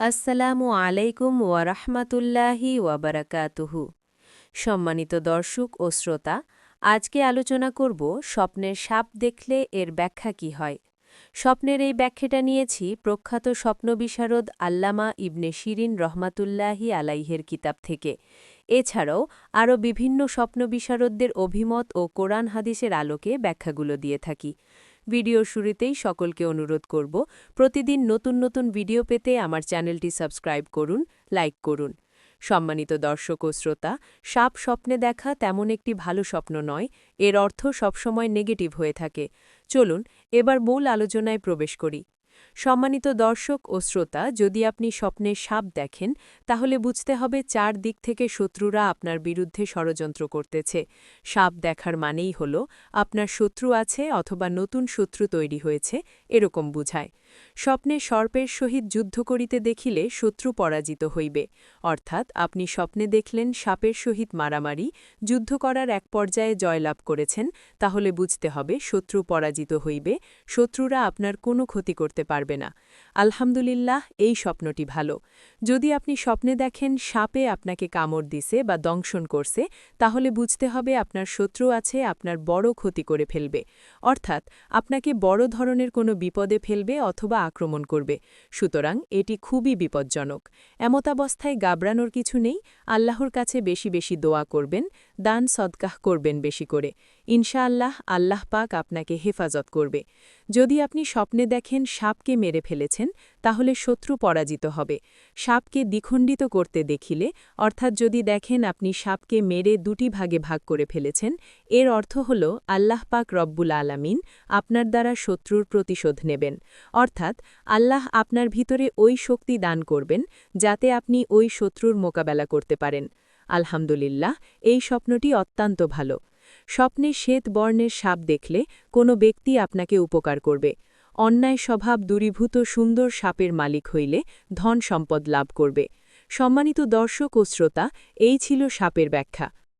আসসালামু আলাইকুম ওয়ারাহমাতুল্লাহি ওয়াবারাকাতুহু সম্মানিত দর্শক ও শ্রোতা, আজকে আলোচনা করব স্বপ্নের সাপ দেখলে এর ব্যাখ্যা কি হয়। স্বপ্নের এই ব্যাখ্যাটা নিয়েছি প্রখ্যাত স্বপ্ন বিশারদ আল্লামা ইবনে শিরিন রহমাতুল্লাহি আলাইহের কিতাব থেকে। এছাড়াও আরও বিভিন্ন স্বপ্ন বিশারদদের অভিমত ও কোরআন হাদিসের আলোকে ব্যাখ্যাগুলো দিয়ে থাকি। ভিডিওর শুরুতেই সকলকে অনুরোধ করব, প্রতিদিন নতুন নতুন ভিডিও পেতে আমার চ্যানেলটি সাবস্ক্রাইব করুন, লাইক করুন। সম্মানিত দর্শক ও শ্রোতা, সাপ স্বপ্নে দেখা তেমন একটি ভালো স্বপ্ন নয়, এর অর্থ সবসময় নেগেটিভ হয়ে থাকে। চলুন, এবার মূল আলোচনায় প্রবেশ করি। সম্মানিত দর্শক ও শ্রোতা, যদি আপনি স্বপ্নে সাপ দেখেন, তাহলে বুঝতে হবে চার দিক থেকে শত্রুরা আপনার বিরুদ্ধে ষড়যন্ত্র করতেছে। সাপ দেখার মানেই হল, আপনার শত্রু আছে অথবা নতুন শত্রু তৈরি হয়েছে, এরকম বুঝায়। স্বপ্নে সর্পের সহিত যুদ্ধ করিতে দেখিলে শত্রু পরাজিত হইবে। অর্থাৎ আপনি স্বপ্নে দেখলেন সাপের সহিত মারামারি, যুদ্ধ করার এক পর্যায়ে জয়লাভ করেছেন, তাহলে বুঝতে হবে শত্রু পরাজিত হইবে, শত্রুরা আপনার কোনো ক্ষতি করতে পারবে না। আলহামদুলিল্লাহ, এই স্বপ্নটি ভালো। যদি আপনি স্বপ্নে দেখেন সাপে আপনাকে কামড় দিছে বা দংশন করছে, তাহলে বুঝতে হবে আপনার শত্রু আছে, আপনার বড় ক্ষতি করে ফেলবে। অর্থাৎ, আপনাকে বড় ধরনের কোনো বিপদে ফেলবে অথবা আক্রমণ করবে। সুতরাং এটি খুবই বিপজ্জনক। এমতাবস্থায় গাবড়ানোর কিছু নেই। আল্লাহর কাছে বেশি বেশি দোয়া করবেন। দান সদকাহ করবেন বেশি করে। ইনশাআল্লাহ আল্লাহ পাক আপনাকে হেফাজত করবে। যদি আপনি স্বপ্নে দেখেন সাপকে মেরে ফেলেছেন, তাহলে শত্রু পরাজিত হবে। সাপকে দ্বিখণ্ডিত করতে দেখিলে, অর্থাৎ যদি দেখেন আপনি সাপকে মেরে দুটি ভাগে ভাগ করে ফেলেছেন, এর অর্থ হল আল্লাহ পাক রব্বুল আলামিন আপনার দ্বারা শত্রুর প্রতিশোধ নেবেন। অর্থাৎ আল্লাহ আপনার ভিতরে ওই শক্তি দান করবেন, যাতে আপনি ওই শত্রুর মোকাবেলা করতে পারেন। আলহামদুলিল্লাহ, এই স্বপ্নটি অত্যন্ত ভালো। স্বপ্নে শ্বেত বর্ণের সাপ দেখলে কোনো ব্যক্তি আপনাকে উপকার করবে। অন্যায় স্বভাব দূরীভূত সুন্দর সাপের মালিক হইলে ধন সম্পদ লাভ করবে। সম্মানিত দর্শক ও শ্রোতা, এই ছিল সাপের ব্যাখ্যা।